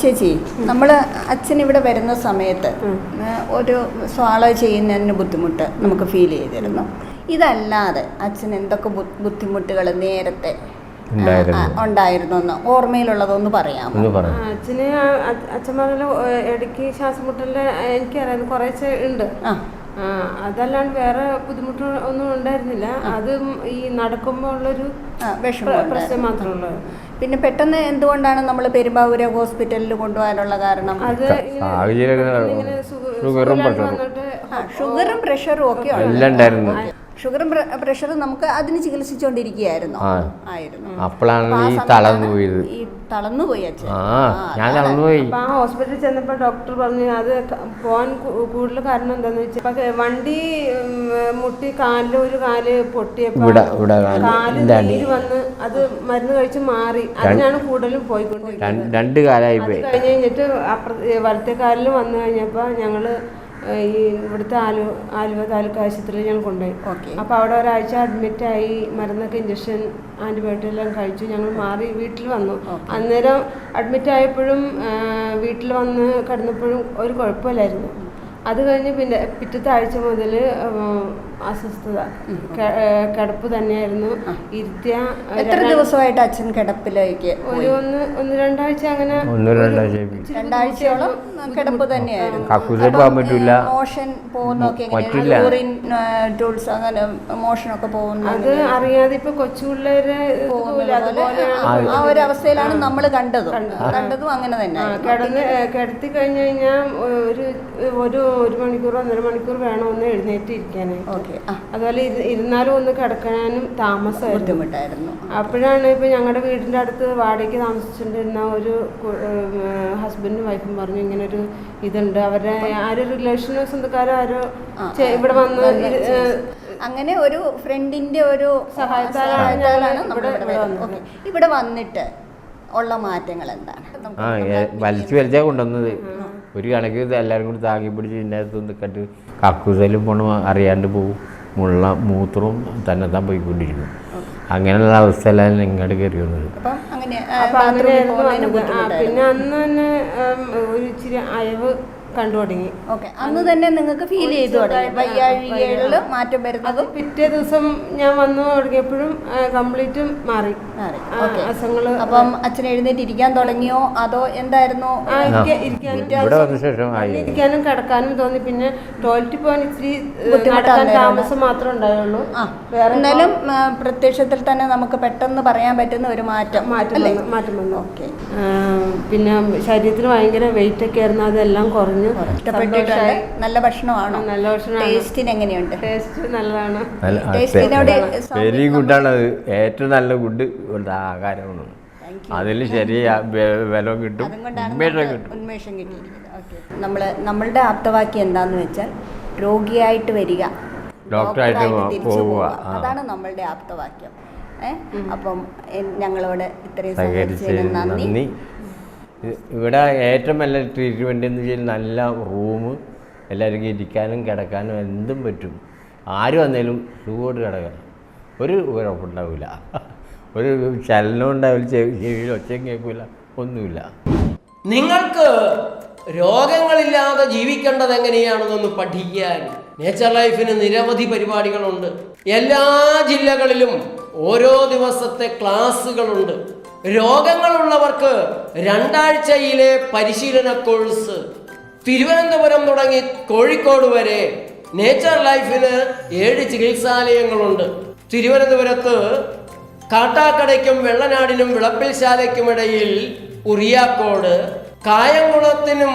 ചേച്ചി നമ്മൾ അച്ഛൻ ഇവിടെ വരുന്ന സമയത്ത് ഒരു സ്വാളോ ചെയ്യുന്നതിന് ബുദ്ധിമുട്ട് നമുക്ക് ഫീൽ ചെയ്തിരുന്നു. ഇതല്ലാതെ അച്ഛൻ എന്തൊക്കെ ബുദ്ധിമുട്ടുകൾ നേരത്തെ ഉണ്ടായിരുന്നു. ഉണ്ടായിരുന്നു എന്ന് ഓർമ്മയിലുള്ളതൊന്ന് പറയാം അച്ഛന് അച്ഛൻ പറഞ്ഞ ഇടയ്ക്ക് ശ്വാസം മുട്ടലിന്റെ എനിക്കറിയാം കുറേശ്ശെ ഉണ്ട്. അതല്ലാണ്ട് വേറെ ബുദ്ധിമുട്ട് ഒന്നും ഉണ്ടായിരുന്നില്ല അത് ഈ നടക്കുമ്പോൾ ഉള്ളൊരു പ്രശ്നം മാത്രമേ ഉള്ളൂ പിന്നെ പെട്ടെന്ന് എന്തുകൊണ്ടാണ് നമ്മൾ പെരുമ്പാവൂര് ഹോസ്പിറ്റലിൽ കൊണ്ടുപോകാനുള്ള കാരണം? അത് ഷുഗറും പ്രഷറും ഒക്കെ എല്ലാം ഉണ്ടായിരുന്നു. ഷുഗറും പ്രഷർ പ്രഷറും നമുക്ക് അതിന് ചികിത്സിച്ചുകൊണ്ടിരിക്കുകയായിരുന്നു ആയിരുന്നു. അപ്പോഴാണ് അപ്പൊ ഈ തളർന്നു പോയത്. ഈ തളർന്നു പോയി അച്ഛൻ. ആ ഞാൻ തളർന്നു പോയി. ആ ഹോസ്പിറ്റലിൽ ചെന്നപ്പോൾ ഡോക്ടർ പറഞ്ഞു അത് പോവാൻ പോകാൻ കൂടുതൽ കാരണം എന്താന്ന് വെച്ചാൽ വണ്ടി മുട്ടി കാലിൽ ഒരു കാൽ പൊട്ടിയപ്പോൾ ഇവിടെ ഇവിടെ കാൽ. നീര് വന്ന് അത് മരുന്ന് കഴിച്ച് മാറി. അതിനാണ് കൂടുതലും പോയിക്കൊണ്ടിരിക്കുന്നത്. രണ്ട് കാലായി പോയി. കഴിഞ്ഞ് കഴിഞ്ഞിട്ട് അപ്പുറത്തെ വലത്തെ കാലിൽ വന്നു കഴിഞ്ഞപ്പോൾ ഞങ്ങൾ ഈ ഇവിടുത്തെ ആലു ആലുവ താലൂക്ക് ആശുപത്രിയിൽ ഞങ്ങൾ കൊണ്ടുപോയി. ഓക്കെ. അപ്പോൾ അവിടെ ഒരാഴ്ച അഡ്മിറ്റായി മരുന്നൊക്കെ ഇഞ്ചക്ഷൻ ആന്റിബയോട്ടിക് എല്ലാം കഴിച്ചു. ഞങ്ങൾ മാറി വീട്ടിൽ വന്നു. അന്നേരം അഡ്മിറ്റ് ആയപ്പോഴും വീട്ടിൽ വന്ന് കിടന്നപ്പോഴും ഒരു കുഴപ്പമില്ലായിരുന്നു. അത് കഴിഞ്ഞ് പിന്നെ പിറ്റത്തെ ആഴ്ച മുതൽ അസ്വസ്ഥത. കിടപ്പ് തന്നെയായിരുന്നു. ഇരുത്തിയ എത്ര ദിവസമായിട്ട് അച്ഛൻ കിടപ്പിലേക്ക് ഒരു ഒന്ന് ഒന്ന് രണ്ടാഴ്ച അങ്ങനെ ഒന്നോ രണ്ടാഴ്ച പോയി. രണ്ടാഴ്ചയോളം കിടപ്പ് തന്നെയായിരുന്നു. പോകാൻ മോഷൻ പോകുന്നൊക്കെ. യൂറിൻ ടൂൾസ് അങ്ങനെ മോഷനൊക്കെ പോകുന്ന അത് അറിയാതെ ഇപ്പൊ കൊച്ചു പിള്ളേര് ആ- ഒരു അവസ്ഥയിലാണ് നമ്മൾ കണ്ടത്. കണ്ടതും. അങ്ങനെ തന്നെ കിടന്ന് കിടത്തി കഴിഞ്ഞു കഴിഞ്ഞാൽ ഒരു ഒരു ഒരു മണിക്കൂർ ഒന്നര മണിക്കൂർ വേണം ഒന്ന് എഴുന്നേറ്റ് ഇരിക്കാനായിട്ട് ഓക്കെ. അതുപോലെ ഇരു- ഇരുന്നാലും ഒന്ന് കിടക്കാനും താമസം ബുദ്ധിമുട്ടായിരുന്നു. അപ്പോഴാണ് ഇപ്പൊ ഞങ്ങളുടെ വീടിന്റെ അടുത്ത് വാടകയ്ക്ക് താമസിച്ചിട്ടുണ്ടിരുന്ന ഒരു ഹസ്ബൻഡും വൈഫും പറഞ്ഞു ഇങ്ങനെ ഒരു ഇതുണ്ട്. അവരുടെ ആരോ റിലേഷനോ സ്വന്തക്കാരോ ആരോ ഇവിടെ വന്ന് അങ്ങനെ ഒരു ഫ്രണ്ടിന്റെ ഒരു സഹായത്താലാണ് ഇവിടെ- ഇവിടെ വന്നിട്ട് ഉള്ള മാറ്റങ്ങൾ എന്താണ് വലിച്ചു വലിച്ചാ കൊണ്ടുവന്നത്. ഒരു കണക്ക് ഇത് എല്ലാവരും കൂടി താങ്ങി പിടിച്ച് ഇതിനകത്ത് നിൽക്കട്ട് കക്കൂസലും പോണ അറിയാണ്ട് പോകും മുള്ള മൂത്രവും തന്നെ താൻ പോയിക്കൊണ്ടിരിക്കും. അങ്ങനെയുള്ള അവസ്ഥയിലാണ് ഇങ്ങോട്ട് കയറി വന്നത്. പിന്നെ അന്ന് തന്നെ ഒരു ഇച്ചിരി അയവ് കണ്ടു തുടങ്ങി. ഓക്കെ അന്ന് തന്നെ നിങ്ങൾക്ക് ഫീൽ ചെയ്തു തുടങ്ങി. മാറ്റം വരുന്നത് പിറ്റേ ദിവസം ഞാൻ വന്നു തുടങ്ങിയപ്പോഴും കംപ്ലീറ്റും മാറി. അസുഖങ്ങൾ അപ്പം അച്ഛൻ എഴുന്നേറ്റ് ഇരിക്കാൻ തുടങ്ങിയോ? അതോ എന്തായിരുന്നു? ഇരിക്കാനും കിടക്കാനും തോന്നി. പിന്നെ ടോയ്ലറ്റിൽ പോകാൻ ഇച്ചിരി നടക്കാൻ താമസം മാത്രമേ ഉണ്ടായുള്ളൂ. എന്നാലും പ്രത്യക്ഷത്തിൽ തന്നെ നമുക്ക് പെട്ടെന്ന് പറയാൻ പറ്റുന്ന ഒരു മാറ്റം മാറ്റം മാറ്റം വന്നു. ഓക്കെ. പിന്നെ ശരീരത്തിന് ഭയങ്കര വെയിറ്റ് ഒക്കെ ആയിരുന്നു. അതെല്ലാം കുറഞ്ഞു. ഇഷ്ടപ്പെട്ടിട്ടുണ്ട്. നല്ല ഭക്ഷണമാണോ? നല്ല ഭക്ഷണമാണ്. ടേസ്റ്റിന് എങ്ങനെയുണ്ട്? ടേസ്റ്റ് നല്ലതാണ്. ടേസ്റ്റിനോട് വെരി ഗുഡാണത് ഏറ്റവും നല്ല ഗുഡ് ആഹാരമാണ്. അതിൽ ശരിയ വില കിട്ടും. ഉന്മേഷം കിട്ടും. നമ്മൾ നമ്മളുടെ ആപ്തവാക്യം എന്താന്ന് വെച്ചാൽ രോഗിയായിട്ട് വരിക. ഡോക്ടറായിട്ട് പോവുക. അതാണ് നമ്മളുടെ ആപ്തവാക്യം. ഏ? അപ്പം ഞങ്ങളോട് ഇത്രയും സഹകരിച്ചതിന് നന്ദി. ഇവിടെ ഏറ്റവും നല്ല ട്രീറ്റ്മെന്റ് എന്ന് വെച്ചാൽ നല്ല റൂം എല്ലാവർക്കും ഇരിക്കാനും കിടക്കാനും എന്തും പറ്റും. ആര് വന്നാലും സുഖമായിട്ട് കിടക്കാം ഒരു കുഴപ്പമുണ്ടാവില്ല ഒരു ചലനം ഉണ്ടാവില്ല ചെവി ചെവിയിൽ ഒച്ചയും കേൾക്കില്ല ഒന്നുമില്ല. നിങ്ങൾക്ക് രോഗങ്ങളില്ലാതെ ജീവിക്കേണ്ടത് എങ്ങനെയാണെന്നൊന്ന് പഠിക്കാൻ നേച്ചർ ലൈഫിന് നിരവധി പരിപാടികളുണ്ട്. എല്ലാ ജില്ലകളിലും ഓരോ ദിവസത്തെ ക്ലാസ്സുകളുണ്ട്. രോഗങ്ങളുള്ളവർക്ക് രണ്ടാഴ്ചയിലെ പരിശീലന കോഴ്സ്. തിരുവനന്തപുരം തുടങ്ങി കോഴിക്കോട് വരെ നേച്ചർ ലൈഫിന് ഏഴ് ചികിത്സാലയങ്ങളുണ്ട്. തിരുവനന്തപുരത്ത് കാട്ടാക്കടയ്ക്കും വെള്ളനാടിനും വിളപ്പിൽശാലയ്ക്കുമിടയിൽ ഉറിയാക്കോട് കായംകുളത്തിനും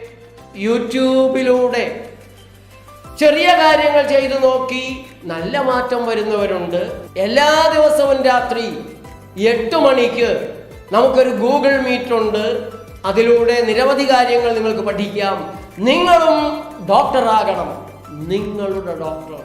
യൂട്യൂബിലൂടെ ചെറിയ കാര്യങ്ങൾ ചെയ്തു നോക്കി നല്ല മാറ്റം വരുന്നവരുണ്ട്. എല്ലാ ദിവസവും രാത്രി എട്ട് മണിക്ക് നമുക്കൊരു ഗൂഗിൾ മീറ്റ് ഉണ്ട് അതിലൂടെ നിരവധി കാര്യങ്ങൾ നിങ്ങൾക്ക് പഠിക്കാം. നിങ്ങളും ഡോക്ടറാകണം. നിങ്ങളുടെ ഡോക്ടർ.